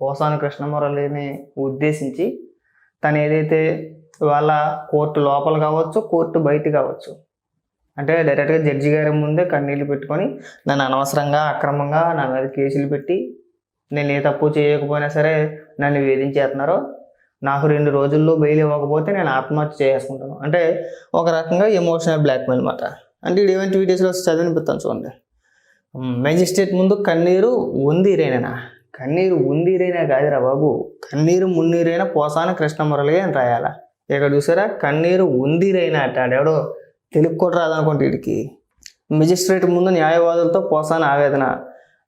పోసాని కృష్ణమురళిని ఉద్దేశించి తను ఏదైతే వాళ్ళ కోర్టు లోపల కావచ్చు కోర్టు బయట కావచ్చు అంటే డైరెక్ట్గా జడ్జి గారి ముందే కన్నీళ్ళు పెట్టుకొని నన్ను అనవసరంగా అక్రమంగా నా మీద కేసులు పెట్టి నేను ఏ తప్పు చేయకపోయినా సరే నన్ను వేధించేస్తున్నారు నాకు రెండు రోజుల్లో బెయిల్ ఇవ్వకపోతే నేను ఆత్మహత్య చేసుకుంటాను అంటే ఒక రకంగా ఎమోషనల్ బ్లాక్మెయిల్ అనమాట అంటే ఇది ఏమంటే వీడియోస్లో చదివినిపిస్తాను చూడండి. మెజిస్ట్రేట్ ముందు కన్నీరు ఉందిరేనా కన్నీరు ఉందిరేనా కాదురా బాబు. కన్నీరు మున్నీరైనా పోసాన కృష్ణమురళి అని రాయాలా? ఇక్కడ చూసారా? కన్నీరు ఉందిరైనా అంటాడు ఎవడో తెలుగు కూడా రాదనుకోండి వీడికి. మెజిస్ట్రేట్ ముందు న్యాయవాదులతో పోసాన ఆవేదన.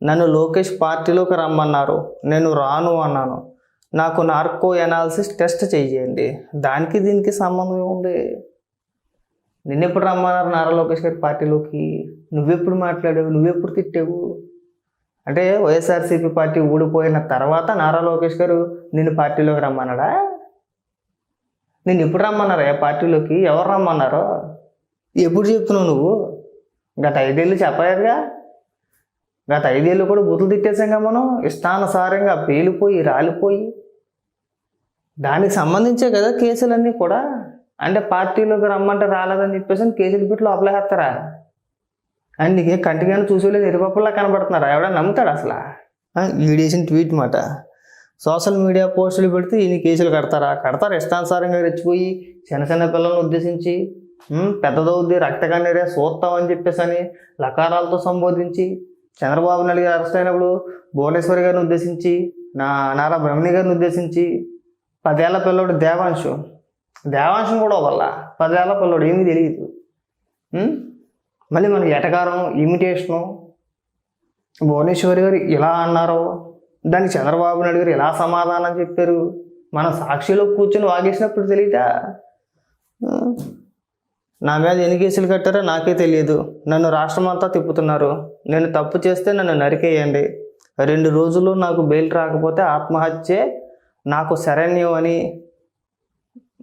నన్ను లోకేష్ పార్టీలోకి రమ్మన్నారు. నేను రాను అన్నాను. నాకు నార్కో ఎనాలిసిస్ టెస్ట్ చేయండి. దానికి దీనికి సంబంధం ఏముంది? నిన్నెప్పుడు రమ్మన్నారు నారా లోకేష్ గారి పార్టీలోకి? నువ్వెప్పుడు మాట్లాడావు? నువ్వెప్పుడు తిట్టావు? అంటే వైఎస్ఆర్సీపీ పార్టీ ఊడిపోయిన తర్వాత నారా లోకేష్ గారు నిన్ను పార్టీలోకి రమ్మన్నాడా? నేను ఎప్పుడు రమ్మన్నారా? ఏ పార్టీలోకి? ఎవరు రమ్మన్నారో? ఎప్పుడు చెప్తున్నావు నువ్వు? గత ఐదేళ్ళు చెప్పారుగా గత ఐదేళ్ళు కూడా బుద్ధులు తిట్టేశాంగా మనం. ఇష్టానుసారంగా పేలిపోయి రాలిపోయి. దానికి సంబంధించే కదా కేసులన్నీ కూడా. అంటే పార్టీలోకి రమ్మంటే రాలేదని చెప్పేసి కేసులు గిట్లు అప్లై చేస్తారా అండ్ నీకే కంటికైనా చూసేలేదు ఎరుపప్పులా కనబడుతున్నారా? ఎవడ నమ్ముతాడు అసలు? ఈడేసిన ట్వీట్ మాట. సోషల్ మీడియా పోస్టులు పెడితే ఈయన కేసులు కడతారా? కడతారు ఇష్టానుసారంగా రెచ్చిపోయి చిన్న చిన్న పిల్లల్ని ఉద్దేశించి "ఉమ్, పెద్దదవుద్ది రక్తకన్నీరే సూత్తామని చెప్పేసి అని లకారాలతో సంబోధించి చంద్రబాబు నాయుడు గారు అరెస్ట్ అయినప్పుడు భువనేశ్వరి గారిని ఉద్దేశించి నా నారా బ్రహ్మణి గారిని ఉద్దేశించి పదేళ్ళ పిల్లోడు దేవాంశు. దేవాంశం కూడా వల్ల పదేళ్ళ పిల్లోడు ఏమీ తెలియదు. మళ్ళీ మనకి ఎటకారం ఇమిటేషను భువనేశ్వరి గారు ఇలా అన్నారు దానికి చంద్రబాబు నాయుడు గారు ఇలా సమాధానం చెప్పారు మన సాక్షిలో కూర్చొని వాగేసినప్పుడు తెలియదా? నా మీద ఎన్ని కేసులు కట్టారో నాకే తెలియదు. నన్ను రాష్ట్రం అంతా తిప్పుతున్నారు. నేను తప్పు చేస్తే నన్ను నరికేయండి. రెండు రోజుల్లో నాకు బెయిల్ రాకపోతే ఆత్మహత్యే నాకు శరణ్యం అని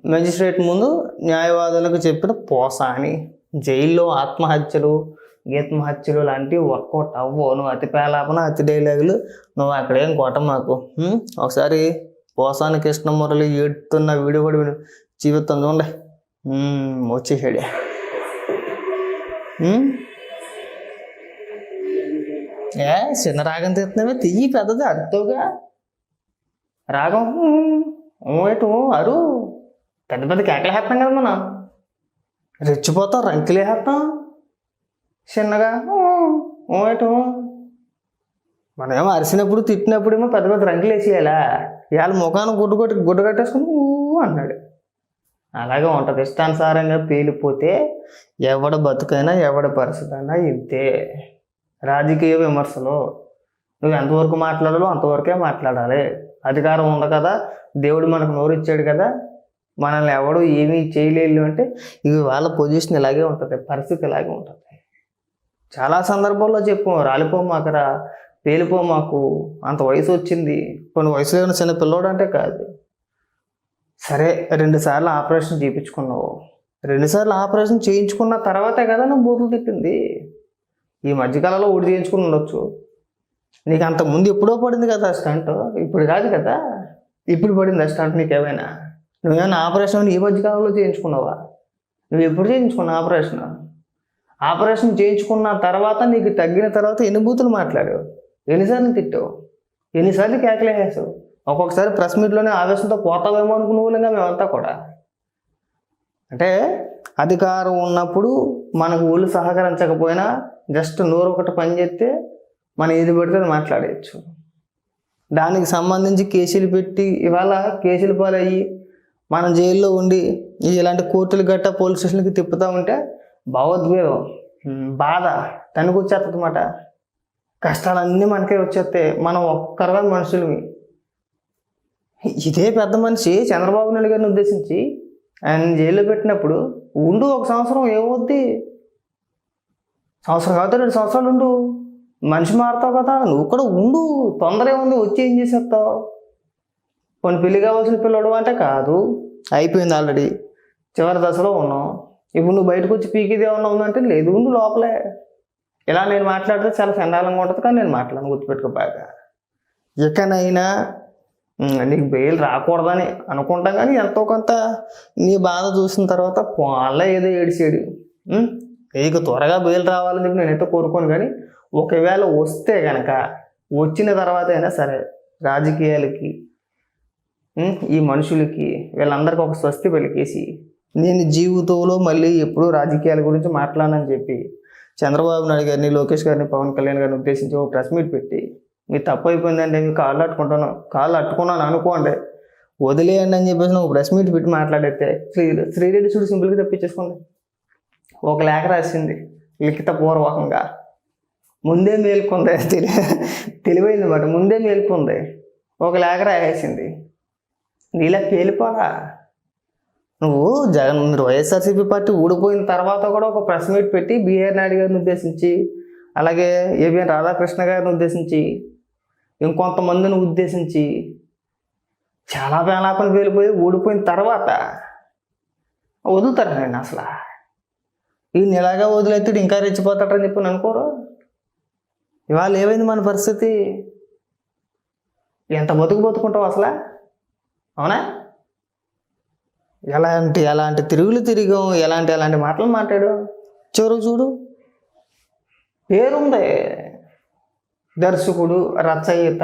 మెజిస్ట్రేట్ ముందు న్యాయవాదులకు చెప్పిన పోసా అని జైల్లో ఆత్మహత్యలు గీత్మహత్యలు లాంటివి వర్కౌట్ అవ్వవు నువ్వు అతి పేలాపన అతి డైలాగులు. నువ్వు అక్కడేం కొట్ట మాకు ఒకసారి పోసాని కృష్ణమురళి ఏడుతున్న వీడియో కూడా విను. జీవితం చూడండి. వచ్చేసాడే. ఏ చిన్న రాగం తీస్తున్నావే? తీయి పెద్దది అర్థంగా రాగం ఓటు అరు. పెద్ద పెద్ద కేకలు వేస్తాం కదా మనం. రెచ్చిపోతాం రంకిలే వేస్తాం. చిన్నగా ఓటు మనం ఏమో అరిసినప్పుడు తిట్టినప్పుడు ఏమో పెద్ద పెద్ద రంకులు వేసేయాలా? ఇవాళ ముఖాన్ని గుడ్డు కొట్టి గుడ్డ కట్టేసుకుని అన్నాడు. అలాగే ఉంటుంది. ఇష్టానుసారంగా పేలిపోతే ఎవడ బతుకైనా ఎవడ పరిస్థితి అయినా ఇంతే. రాజకీయ విమర్శలు. నువ్వు ఎంతవరకు మాట్లాడాలో అంతవరకే మాట్లాడాలి. అధికారం ఉంది కదా దేవుడు మనకు నోరు ఇచ్చాడు కదా మనల్ని ఎవడు ఏమీ చేయలేదు అంటే ఇవి వాళ్ళ పొజిషన్ ఇలాగే ఉంటుంది పరిస్థితి ఇలాగే ఉంటుంది. చాలా సందర్భాల్లో చెప్పు రాలిపో మాకరా పేలిపో మాకు అంత వయసు వచ్చింది కొన్ని వయసులో ఉన్న చిన్న పిల్లోడు అంటే కాదు. సరే రెండు సార్లు ఆపరేషన్ చేయించుకున్నావు. రెండుసార్లు ఆపరేషన్ చేయించుకున్న తర్వాతే కదా నువ్వు బూతులు తిట్టింది. ఈ మధ్యకాలంలో ఊడి చేయించుకుని ఉండొచ్చు. నీకు అంత ముందు ఎప్పుడో పడింది కదా స్టంట్? ఇప్పుడు కాదు కదా? ఇప్పుడు పడింది ఆ స్టంట్ నీకు ఏమైనా? నువ్వేమైనా ఆపరేషన్ ఈ మధ్య కాలంలో చేయించుకున్నావా? నువ్వు ఎప్పుడు చేయించుకున్నావు ఆపరేషన్? ఆపరేషన్ చేయించుకున్న తర్వాత నీకు తగ్గిన తర్వాత ఎన్ని బూతులు మాట్లాడావు? ఎన్నిసార్లు తిట్టావు? ఎన్నిసార్లు కేకలేసావు ఒక్కొక్కసారి ప్రెస్ మీట్లోనే ఆవేశంతో పోతావేమో అనుకున్నావులేగా మేమంతా కూడా. అంటే అధికారం ఉన్నప్పుడు మనకు ఊళ్ళు సహకరించకపోయినా జస్ట్ నోరు ఒకటి పని చేస్తే మనం ఏది పెడితే అది మాట్లాడేయచ్చు. దానికి సంబంధించి కేసులు పెట్టి ఇవాళ కేసులు పాలయ్యి మనం జైల్లో ఉండి ఇలాంటి కోర్టులు గట్ట పోలీస్ స్టేషన్కి తిప్పుతూ ఉంటే భావోద్వేగం బాధ తనకు వచ్చేస్తుందన్నమాట కష్టాలన్నీ మనకే వచ్చేస్తాయి మనం ఒక్కరగా మనుషులవి ఇదే పెద్ద మనిషి చంద్రబాబు నాయుడు గారిని ఉద్దేశించి ఆయన జైల్లో పెట్టినప్పుడు ఉండు ఒక సంవత్సరం ఏమవుద్ది? సంవత్సరం కాదు రెండు సంవత్సరాలు ఉండు. మనిషి మారుతావు కదా నువ్వు కూడా ఉండు తొందర ఉంది వచ్చి ఏం చేసేస్తావు? కొన్ని పెళ్ళి కావాల్సిన పిల్లడు అంటే కాదు. అయిపోయింది ఆల్రెడీ చివరి దశలో ఉన్నాం. ఇప్పుడు నువ్వు బయటకు వచ్చి పీకిది ఏమన్నా ఉందంటే లేదు ఉండు లోపలే. ఇలా నేను మాట్లాడితే చాలా చండాలంగా ఉంటుంది కానీ నేను మాట్లాడను గుర్తుపెట్టుకో బాగా. ఇకనైనా నీకు బెయిల్ రాకూడదని అనుకుంటాం కానీ ఎంతో కొంత నీ బాధ చూసిన తర్వాత వాళ్ళ ఏదో ఏడిచేడు. నీకు త్వరగా బెయిల్ రావాలని చెప్పి నేనైతే కోరుకోను కానీ ఒకవేళ వస్తే కనుక వచ్చిన తర్వాత అయినా సరే రాజకీయాలకి ఈ మనుషులకి వీళ్ళందరికీ ఒక స్వస్తి పలికేసి నేను జీవితంలో మళ్ళీ ఎప్పుడూ రాజకీయాల గురించి మాట్లాడనని చెప్పి చంద్రబాబు నాయుడు గారిని లోకేష్ గారిని పవన్ కళ్యాణ్ గారిని ఉద్దేశించి ఒక ప్రెస్ మీట్ పెట్టి మీ తప్పు అయిపోయిందండి మీకు కాళ్ళు అట్టుకుంటాను కాళ్ళు అట్టుకున్నాను అనుకోండి వదిలేయండి అని చెప్పేసి ఒక ప్రెస్ మీట్ పెట్టి మాట్లాడితే శ్రీ శ్రీరెడ్డి చూడు సింపుల్గా తప్పించేసుకోండి. ఒక లేఖ రాసింది లిఖిత పూర్వకంగా. ముందే మేల్కొంది? తెలి తెలివైంది మాట ముందే మేల్కొంది. ఒక లేఖ రాయేసింది. నీలా పేలిపోరా? నువ్వు జగన్ వైఎస్ఆర్సీపీ పార్టీ ఊడిపోయిన తర్వాత కూడా ఒక ప్రెస్ మీట్ పెట్టి బీఆర్ నాయుడు గారిని ఉద్దేశించి అలాగే ఏబిఎన్ రాధాకృష్ణ గారిని ఉద్దేశించి ఇంకొంతమందిని ఉద్దేశించి చాలా వేలాపని పేలిపోయి ఊడిపోయిన తర్వాత వదులుతారు నేను అసలు? ఈయన ఇలాగా వదిలేస్తే ఇంకా రెచ్చిపోతాడని చెప్పి అనుకోరు? ఇవాళ ఏమైంది మన పరిస్థితి? ఎంత బతుకు బతుకుంటావు అసలు? అవునా? ఎలాంటి ఎలాంటి తిరుగులు తిరిగాం ఎలాంటి ఎలాంటి మాటలు మాట్లాడు చివరు చూడు. పేరుంది దర్శకుడు రచయిత.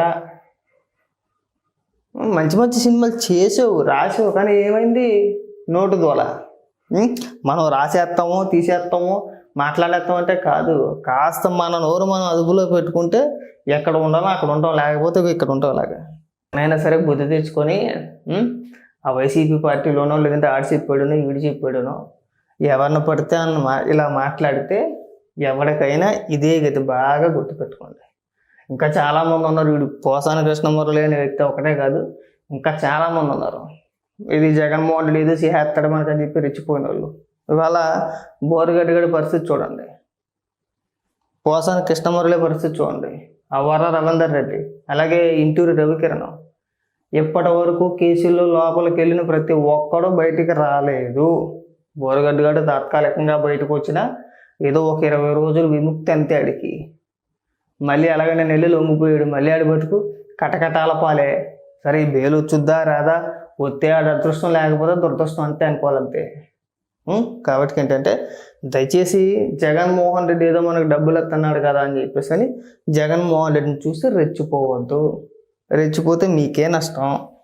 మంచి మంచి సినిమాలు చేసావు రాసావు కానీ ఏమైంది? నోటు దోల మనం రాసేస్తామో తీసేస్తామో మాట్లాడేస్తాం అంటే కాదు. కాస్త మన నోరు మనం అదుపులో పెట్టుకుంటే ఎక్కడ ఉండాలో అక్కడ ఉంటాం. లేకపోతే ఇక్కడ ఉంటాం అలాగా. అయినా సరే బుద్ధి తెచ్చుకొని ఆ వైసీపీ పార్టీలోనో లేదంటే ఆడి చెప్పాడునో ఈడి చెప్పాడునో ఎవరిని పడితే అన్న మా ఇలా మాట్లాడితే ఎవరికైనా ఇదే గతి బాగా గుర్తుపెట్టుకోండి. ఇంకా చాలామంది ఉన్నారు. వీడు పోసాని కృష్ణమురళి అనే వ్యక్తి ఒకటే కాదు. ఇంకా చాలామంది ఉన్నారు. ఇది జగన్మోహన్ రెడ్డి ఏదో చేస్తాడు చెప్పి రెచ్చిపోయిన వాళ్ళు ఇవాళ బోరుగడ్డగడి పరిస్థితి చూడండి. పోసాని కృష్ణమురళి పరిస్థితి చూడండి. అవర రవీందర్ రెడ్డి అలాగే ఇంటూరి రవికిరణం. ఇప్పటి వరకు కేసుల్లో లోపలికి వెళ్ళిన ప్రతి ఒక్కడు బయటికి రాలేదు. బోరగడ్డగాడు తాత్కాలికంగా బయటకు వచ్చిన ఏదో ఒక ఇరవై రోజులు విముక్తి అంతే ఆడికి. మళ్ళీ అలాగనే నెల్లి లొంగిపోయాడు మళ్ళీ ఆడి బట్టుకు కటకటాల పాలే. సరే బేలు వచ్చుద్దా రాదా? వస్తే ఆడ అదృష్టం లేకపోతే దురదృష్టం అంతే అనుకోవాలంతే. కాబట్టి ఏంటంటే దయచేసి జగన్మోహన్ రెడ్డి ఏదో మనకు డబ్బులు ఎత్తన్నాడు కదా అని చెప్పేసి అని జగన్మోహన్ రెడ్డిని చూసి రెచ్చిపోవద్దు. రెచ్చిపోతే మీకే నష్టం.